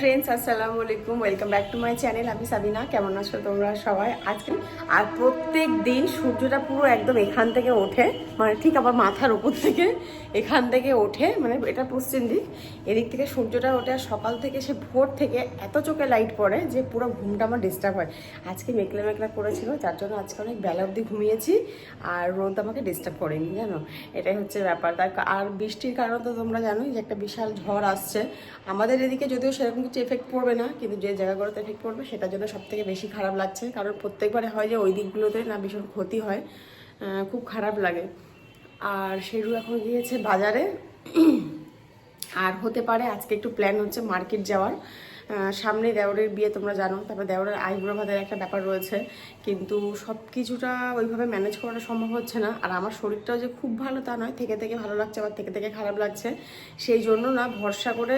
Friends আসসালামু আলাইকুম। Welcome back to my channel আমি সাবিনা। কেমন আছো তোমরা সবাই? আজকে আর প্রত্যেক দিন সূর্যটা পুরো একদম এখান থেকে ওঠে। মানে ঠিক আবার মাথার উপর থেকে এখান থেকে ওঠে। মানে এটা পশ্চিম দিক। এদিক থেকে সূর্যটা ওঠে আর সকাল থেকে সে ভোর থেকে এত চোখে লাইট পড়ে যে পুরো ঘুমটা আমার ডিস্টার্ব হয়। আজকে মেঘলা মেঘলা করেছিল, যার জন্য আজকে অনেক বেলা অবধি ঘুমিয়েছি আর রোদ আমাকে ডিস্টার্ব করেনি, জানো? এটাই হচ্ছে ব্যাপার। তার আর বৃষ্টির কারণে তো তোমরা জানোই যে একটা বিশাল ঝড় আসছে। আমাদের এদিকে যদিও সেরকম কিছু এফেক্ট পড়বে না, কিন্তু যে জায়গাগুলোতে এফেক্ট পড়বে সেটার জন্য সব থেকে বেশি খারাপ লাগছে। কারণ প্রত্যেকবারে হয় যে ওই দিকগুলোতে না ভীষণ ক্ষতি হয় খুব খারাপ লাগে। আর সেরু এখন গিয়েছে বাজারে। আর হতে পারে আজকে একটু প্ল্যান হচ্ছে মার্কেট যাওয়ার। সামনে দেওরের বিয়ে তোমরা জানো, তারপর দেওরের আইবুড়ো ভাতের একটা ব্যাপার রয়েছে, কিন্তু সব কিছুটা ওইভাবে ম্যানেজ করাটা সম্ভব হচ্ছে না। আর আমার শরীরটাও যে খুব ভালো তা নয়, থেকে থেকে ভালো লাগছে, আবার থেকে থেকে খারাপ লাগছে। সেই জন্য না ভরসা করে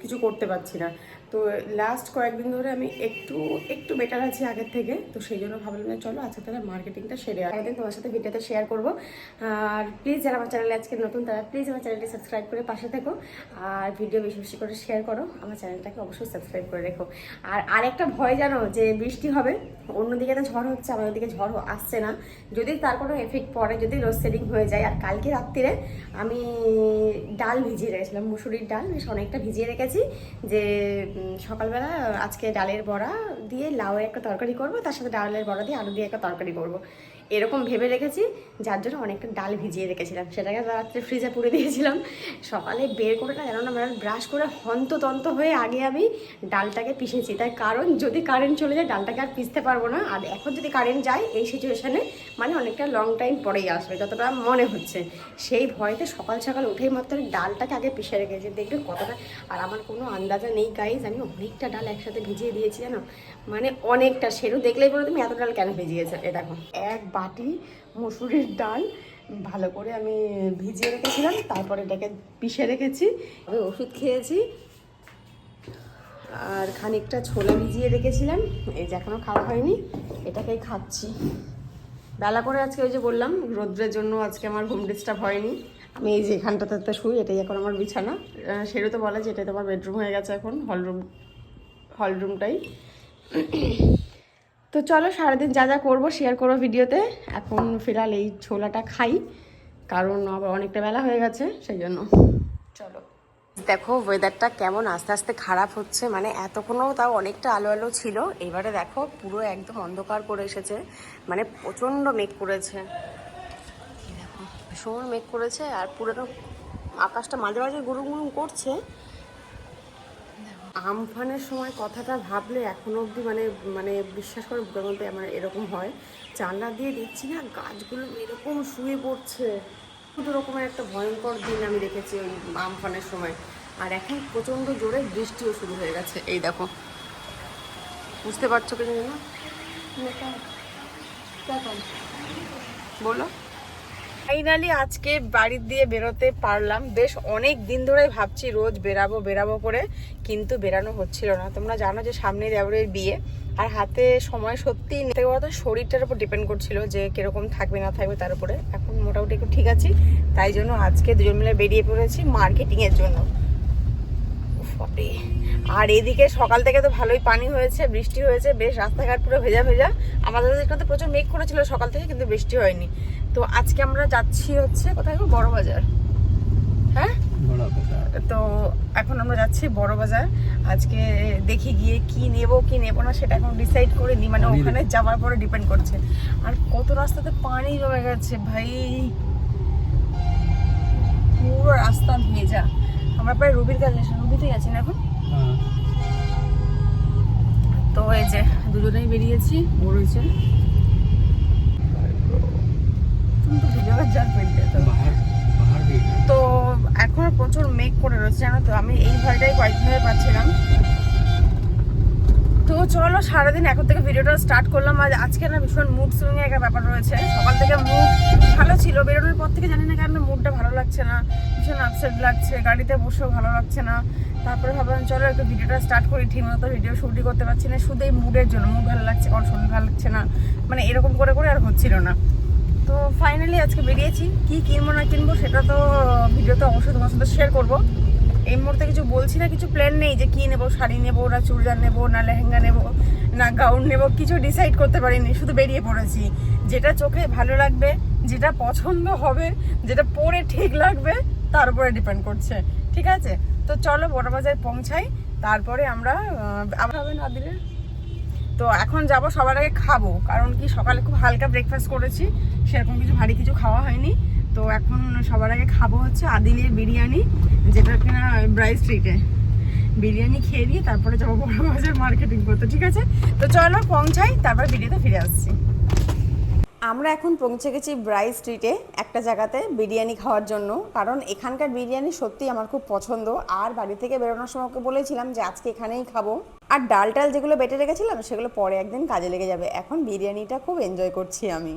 কিছু করতে পারছি না। তো লাস্ট কয়েকদিন ধরে আমি একটু একটু বেটার আছি আগের থেকে। তো সেই জন্য ভাবলাম যে চলো আজকে তাহলে মার্কেটিংটা সেরে আগের দিন তোমার সাথে ভিডিওতে শেয়ার করব। আর প্লিজ যারা আমার চ্যানেলে আজকে নতুন, তারা প্লিজ আমার চ্যানেলটি সাবস্ক্রাইব করে পাশে থেকো। আর ভিডিও বেশি বেশি করে শেয়ার করো। আমার চ্যানেলটাকে অবশ্যই সাবস্ক্রাইব করে রেখো। আর আরেকটা ভয় জানো, যে বৃষ্টি হবে, অন্যদিকে তো ঝড় হচ্ছে আমাদের দিকে ঝড় আসছে না। যদি তার কোনো এফেক্ট পড়ে, যদি লোডশেডিং হয়ে যায়, আর কালকে রাত্রিরে আমি ডাল ভিজিয়ে রেখেছিলাম, মুসুরির ডাল, বেশ অনেকটা ভিজিয়ে রেখেছি, যে সকালবেলা আজকে ডালের বড়া দিয়ে লাউয়ের একটা তরকারি করব, তার সাথে ডালের বড়া দিয়ে আলু দিয়ে একটা তরকারি করব। এরকম ভেবে রেখেছি, যার জন্য অনেকটা ডাল ভিজিয়ে রেখেছিলাম। সেটাকে রাত্রে ফ্রিজে পুড়ে দিয়েছিলাম। সকালে বের করে না, জানো না ব্রাশ করে হন্ততন্ত হয়ে আগে আমি ডালটাকে পিষেছি। তাই কারণ, যদি কারেন্ট চলে যায়, ডালটাকে আর পিষতে পারব না। আর এখন যদি কারেন্ট যায়, এই সিচুয়েশানে মানে অনেকটা লং টাইম পরেই আসবে, যতটা মনে হচ্ছে। সেই ভয়তে সকাল সকাল উঠেই মাত্র ডালটাকে আগে পিষে রেখেছি। দেখবে কতটা, আর আমার কোনো আন্দাজা নেই গাইজ আমি অনেকটা ডাল একসাথে ভিজিয়ে দিয়েছি, জানো? মানে অনেকটা, সেরু দেখলেই বলে তুমি এত ডাল কেন ভিজিয়েছো? এ দেখো, এক বাটি মুসুরির ডাল, ভালো করে আমি ভিজিয়ে রেখেছিলাম, তারপরে এটাকে পিষে রেখেছি আমি ওষুধ খেয়েছি। আর খানিকটা ছোলা ভিজিয়ে রেখেছিলাম, এই যে এখনও খাওয়া হয়নি, এটাকেই খাচ্ছি। বেলা করে আজকে ওই যে বললাম, রোদ্রের জন্য আজকে আমার ঘুম ডিস্টার্ব হয়নি। আমি এই যে এখানটাতে তো শুই, এটাই এখন আমার বিছানা। সেরও তো বলে যে এটাই তোমার বেডরুম হয়ে গেছে এখন হলরুম হলরুমটাই তো চলো সারাদিন যা যা করব শেয়ার করব ভিডিওতে। এখন ফিলহাল এই ছোলাটা খাই, কারণ আবার অনেকটা বেলা হয়ে গেছে, সেই জন্য। চলো। দেখো ওয়েদারটা কেমন? আস্তে আস্তে খারাপ হচ্ছে। মানে এতক্ষণও তাও অনেকটা আলো আলো ছিল। এবারে দেখো, পুরো একদম অন্ধকার করে এসেছে। মানে প্রচণ্ড মেঘ করেছে। ভীষণ মেঘ করেছে। আর পুরো আকাশটা মাঝে মাঝে গুরুম গুরুম করছে। আমফানের সময় কথাটা ভাবলে এখনও অবধি মানে মানে বিশ্বাস করে বুকের মধ্যে আমার এরকম হয়। জানলা দিয়ে দেখছি না গাছগুলো এরকম শুয়ে পড়ছে। শুধু রকমের একটা ভয়ঙ্কর দিন আমি দেখেছি ওই আমফানের সময়। আর এখন প্রচণ্ড জোরে বৃষ্টিও শুরু হয়ে গেছে। এই দেখো। বুঝতে পারছ কি জানি না? বলো। ফাইনালি আজকে বাড়ির দিয়ে বেরোতে পারলাম। বেশ অনেক দিন ধরে ভাবছি রোজ বেরাবো বেরাবো করে, কিন্তু বেরানো হচ্ছিল না। তোমরা জানো যে সামনে দেওরের বিয়ে, আর হাতে সময় সত্যি নিতে কথা শরীরটার উপর ডিপেন্ড করছিল যে কীরকম থাকবে, না থাকবে তার উপরে। এখন মোটামুটি একটু ঠিক আছি। তাই জন্য আজকে দুজন মিলে বেরিয়ে পড়েছি মার্কেটিং এর জন্য। আর এদিকে সকাল থেকে তো ভালোই পানি হয়েছে, বৃষ্টি হয়েছে, বেশ রাস্তাঘাট পুরো ভেজা ভেজা। আমাদের এখানে প্রচুর মেঘ করেছিল সকাল থেকে, কিন্তু বৃষ্টি হয়নি। তো আজকে আমরা যাচ্ছি হচ্ছে কোথায় গো? বড় বাজার। হ্যাঁ? তো এখন আমরা যাচ্ছি বড় বাজার। আজকে দেখি গিয়ে কি নেব কি নেব না সেটা এখন ডিসাইড করে নি। মানে ওখানে যাওয়ার পরে ডিপেন্ড করছে। আর কত রাস্তাতে পানি জমে গেছে ভাই। পুরো রাস্তা ভেজা। আমরা প্রায় রুবির কাছে রুবিতেই আছি না এখন? তো এই যে দুজনেই বেরিয়েছি। রয়েছে তুমি তো ভিডিও যার পেন্টে তো। তো এখন প্রচুর মেঘ করে রয়েছে জানো তো আমি এই ভয়টাই কয়েকদিন ধরে পাচ্ছিলাম। তো চলো সারাদিন এখন থেকে ভিডিওটা স্টার্ট করলাম। আর আজকে না ভীষণ মুড সুইং এর একটা ব্যাপার রয়েছে। সকাল থেকে মুড ভালো ছিল বেরোনোর পর থেকে জানি না কেন মুডটা ভালো লাগছে না। ভীষণ আপসেট লাগছে গাড়িতে বসেও ভালো লাগছে না। তারপরে ভাবলাম চলো একটু ভিডিওটা স্টার্ট করি। ঠিক মতো ভিডিও শুটই করতে পারছি না। শুধু এই মুডের জন্য মুড ভালো লাগছে কারণ শরীর ভালো লাগছে না। মানে এরকম করে করে আর হচ্ছিল না। তো ফাইনালি আজকে বেরিয়েছি। কি কিনবো না কিনবো সেটা তো ভিডিওতে অবশ্যই তোমার সাথে শেয়ার করব। এই মুহূর্তে কিছু বলছি না, কিছু প্ল্যান নেই যে কী নেব, শাড়ি নেব, না চুড়িদার নেব, না লেহেঙ্গা নেব, না গাউন নেব, কিছু ডিসাইড করতে পারিনি, শুধু বেরিয়ে পড়েছি। যেটা চোখে ভালো লাগবে, যেটা পছন্দ হবে, যেটা পরে ঠিক লাগবে, তার উপরে ডিপেন্ড করছে। ঠিক আছে? তো চলো বড় বাজার পৌঁছাই, তারপরে আমরা আবার হবে দিলে তো এখন যাব, সবার আগে খাব। কারণ কি, সকালে খুব হালকা ব্রেকফাস্ট করেছি, সেরকম কিছু ভারী কিছু খাওয়া হয়নি। তো এখন সবার আগে খাব হচ্ছে আদিলের বিরিয়ানি, যেটা কিনা ব্রাই স্ট্রিটে বিরিয়ানি খেয়ে দিয়ে তারপরে যাব বড় বাজার মার্কেটিং করতে, ঠিক আছে? তো চলো পৌঁছাই, তারপর ভিডিওতে ফিরে আসছি। আমরা এখন পৌঁছে গেছি ব্রাই স্ট্রিটে একটা জায়গাতে বিরিয়ানি খাওয়ার জন্য। কারণ এখানকার বিরিয়ানি সত্যি আমার খুব পছন্দ। আর বাড়ি থেকে বেরোনোর সময় ওকে বলেছিলাম যে আজকে এখানেই খাব। আর ডাল টাল যেগুলো বেটে রেখেছিলাম, সেগুলো পরে একদিন কাজে লেগে যাবে। এখন বিরিয়ানিটা খুব এনজয় করছি আমি।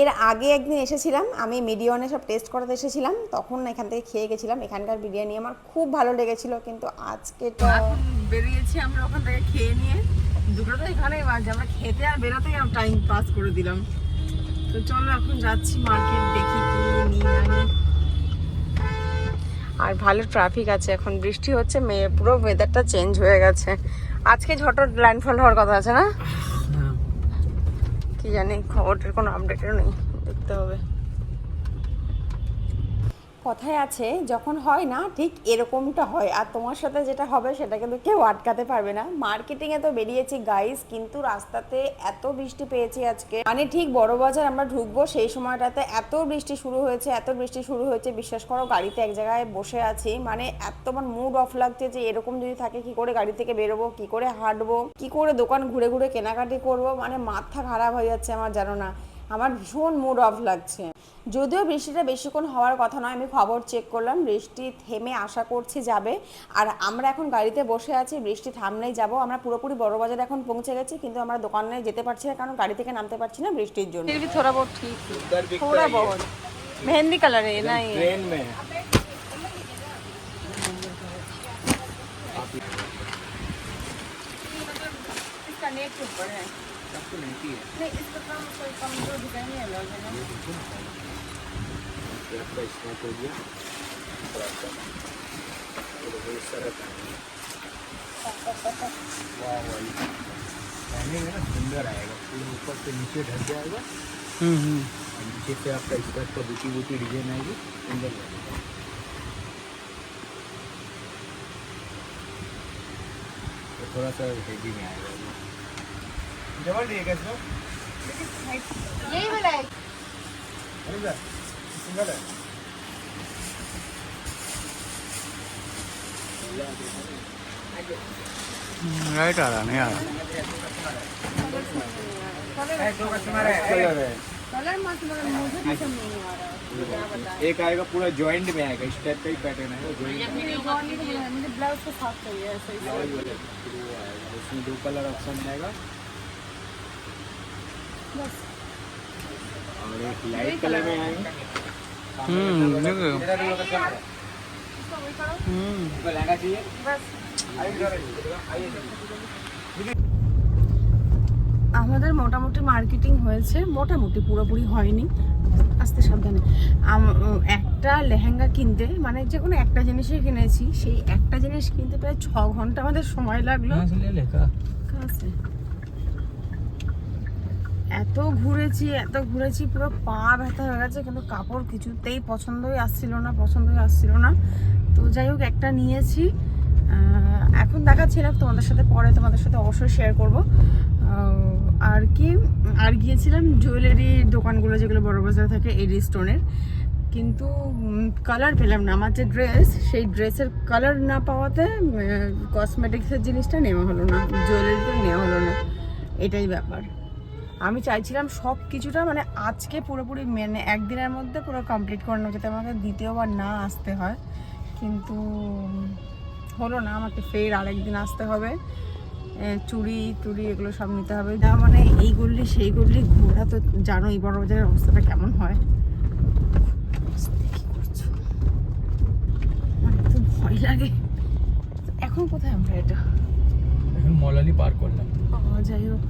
এর আগে একদিন এসেছিলাম, আমি মিডিয়নে সব টেস্ট করাতে এসেছিলাম। তখন এখান থেকে খেয়ে গেছিলাম। এখানকার বিরিয়ানি আমার খুব ভালো লেগেছিল, কিন্তু আজকে তো বেরিয়েছি আমরা ওখান থেকে খেয়ে নিয়ে। দুটো তো এখানেই বাজে, আমরা খেতে আর বেরোতেই টাইম পাস করে দিলাম। তো চলো এখন যাচ্ছি মার্কেট দেখি কি আর ভালো ট্রাফিক আছে এখন বৃষ্টি হচ্ছে মেয়ে পুরো ওয়েদারটা চেঞ্জ হয়ে গেছে। আজকে ঝটো ল্যান্ডফল হওয়ার কথা আছে না? কি জানি খবরটার কোনো আপডেটও নেই দেখতে হবে। কথায় আছে, যখন হয় না, ঠিক এরকমটা হয়। আর তোমার সাথে যেটা হবে, সেটা কিন্তু কেউ আটকাতে পারবে না। মার্কেটিংয়ে তো বেরিয়েছি গাইস কিন্তু রাস্তাতে এত বৃষ্টি পেয়েছি আজকে। মানে ঠিক বড় বাজার আমরা ঢুকবো, সেই সময়টাতে এত বৃষ্টি শুরু হয়েছে, এত বৃষ্টি শুরু হয়েছে। বিশ্বাস করো, গাড়িতে এক জায়গায় বসে আছি। মানে এত আমার মুড অফ লাগছে যে এরকম যদি থাকে, কি করে গাড়ি থেকে বেরোবো, কি করে হাঁটবো, কি করে দোকান ঘুরে ঘুরে কেনাকাটি করব? মানে মাথা খারাপ হয়ে যাচ্ছে আমার, জানো না। আমার ভীষণ মুড অফ লাগছে। যদিও বৃষ্টিটা বেশিক্ষণ হওয়ার কথা নয় আমি খবর চেক করলাম বৃষ্টি থেমে আশা করছি যাবে। আর আমরা এখন গাড়িতে বসে আছি বৃষ্টি থামলেই যাব। আমরা পুরোপুরি বড় বাজারে এখন পৌঁছে গেছি কিন্তু আমরা দোকানে যেতে পারছি না কারণ গাড়ি থেকে নামতে পারছি না বৃষ্টির জন্য। ঠিক। মেহেন্দি কালারে না नहीं है। नहीं इसका कम कोई कम जो डिज़ाइन है अलग है ना। ये आपका स्टार्ट हो? गया ये देखो इस तरह का। वाह वाह पहने ना सुंदर आएगा। पूरा ऊपर से नीचे ढक जाएगा नीचे से आपका का बूटी बूटी डिज़ाइन आएगी सुंदर लगेगा तो थोड़ा सा हेवी में आएगा। इसमें? यही वाला है। अरे सर सिंगल है। राइट आ रहा नहीं आ रहा दो कस्टमर है कलर है। कलर मत मगर मुझे पसंद नहीं आ रहा एक आएगा पूरा जॉइंट में आएगा इस टाइप का ही पैटर्न है मुझे ब्लाउज को साफ़ चाहिए ऐसे ही। उसमें दो कलर ऑप्शन आएगा। और एक लाइट कलर में आएगा हम्म देखो इसको वही करो हम्म लहंगा चाहिए बस आइए আমাদের মোটামুটি মার্কেটিং হয়েছে মোটামুটি পুরোপুরি হয়নি আস্তে সাবধানে আম- উম, একটা লেহেঙ্গা কিনতে মানে যে কোনো একটা জিনিসই কিনেছি সেই একটা জিনিস কিনতে প্রায় ছ ঘন্টা আমাদের সময় লাগলো से ले लेगा কাছে এত ঘুরেছি এত ঘুরেছি, পুরো পা ব্যথা হয়ে গেছে, কিন্তু কাপড় কিছুতেই পছন্দই আসছিল না, পছন্দই আসছিল না। তো যাই হোক, একটা নিয়েছি। এখন দেখাচ্ছিলাম তোমাদের সাথে পরে তোমাদের সাথে অবশ্যই শেয়ার করব। আর কি, আর গিয়েছিলাম জুয়েলারি দোকানগুলো যেগুলো বড় বাজারে থাকে, এডি স্টোনের। কিন্তু কালার পেলাম না। আমার যে ড্রেস সেই ড্রেসের কালার না পাওয়াতে কসমেটিক্সের জিনিসটা নেওয়া হলো না জুয়েলারিটা নেওয়া হলো না। এটাই ব্যাপার। আমি চাইছিলাম সব কিছুটা মানে আজকে পুরোপুরি মেনে একদিনের মধ্যে পুরো কমপ্লিট করে নেব যাতে আমাকে দ্বিতীয়বার না আসতে হয়। কিন্তু হলো না আমাকে ফের আরেকদিন আসতে হবে। চুড়ি টুড়ি এগুলো সব নিতে হবে। যা মানে এই গল্লি সেই গল্লি ঘোরা তো জানোই বড় বাজারের অবস্থাটা কেমন হয়। ভয় লাগে। এখন কোথায় আমরা এটা? এখন মলালি পার করলাম। যাই হোক।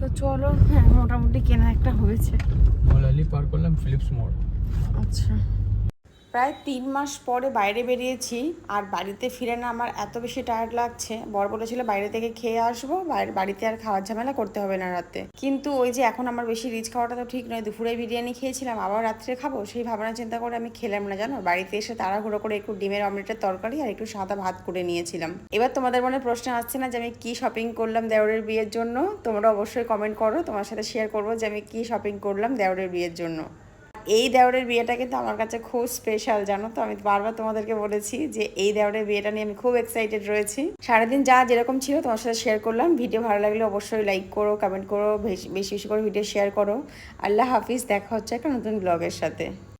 তো চলো হ্যাঁ মোটামুটি কেনা একটা হয়েছে। মলালি পার করলাম ফিলিপস মোড়। আচ্ছা। প্রায় তিন মাস পরে বাইরে বেরিয়েছি, আর বাড়িতে ফিরে না আমার এত বেশি টায়ার্ড লাগছে। বর বলেছিল বাইরে থেকে খেয়ে আসব বাড়িতে আর খাওয়ার ঝামেলা করতে হবে না রাতে। কিন্তু ওই যে এখন আমার বেশি রিচ খাওয়াটা তো ঠিক নয়, দুপুরে বিরিয়ানি খেয়েছিলাম, আবার রাত্রে খাব, সেই ভাবনা চিন্তা করে আমি খেলাম না, জানো? বাড়িতে এসে তাড়াহুড়ো করে একটু ডিমের অমলেটের তরকারি আর একটু সাদা ভাত করে নিয়েছিলাম। এবার তোমাদের মনে প্রশ্ন আসছে না যে আমি কি শপিং করলাম দেওরের বিয়ের জন্য? তোমরা অবশ্যই কমেন্ট করো, তোমার সাথে শেয়ার করব যে আমি কি শপিং করলাম দেওরের বিয়ের জন্য। এই দেওরের বিয়েটা কিন্তু আমার কাছে খুব স্পেশাল জানো তো? আমি বারবার তোমাদেরকে বলেছি যে এই দেওরের বিয়েটা নিয়ে আমি খুব এক্সাইটেড রয়েছি। সারাদিন যা যেরকম ছিল তোমার সাথে শেয়ার করলাম। ভিডিও ভালো লাগলে অবশ্যই লাইক করো কমেন্ট করো, বেশি বেশি বেশি করে ভিডিও শেয়ার করো। আল্লাহ হাফিজ, দেখা হচ্ছে একটা নতুন ব্লগের সাথে।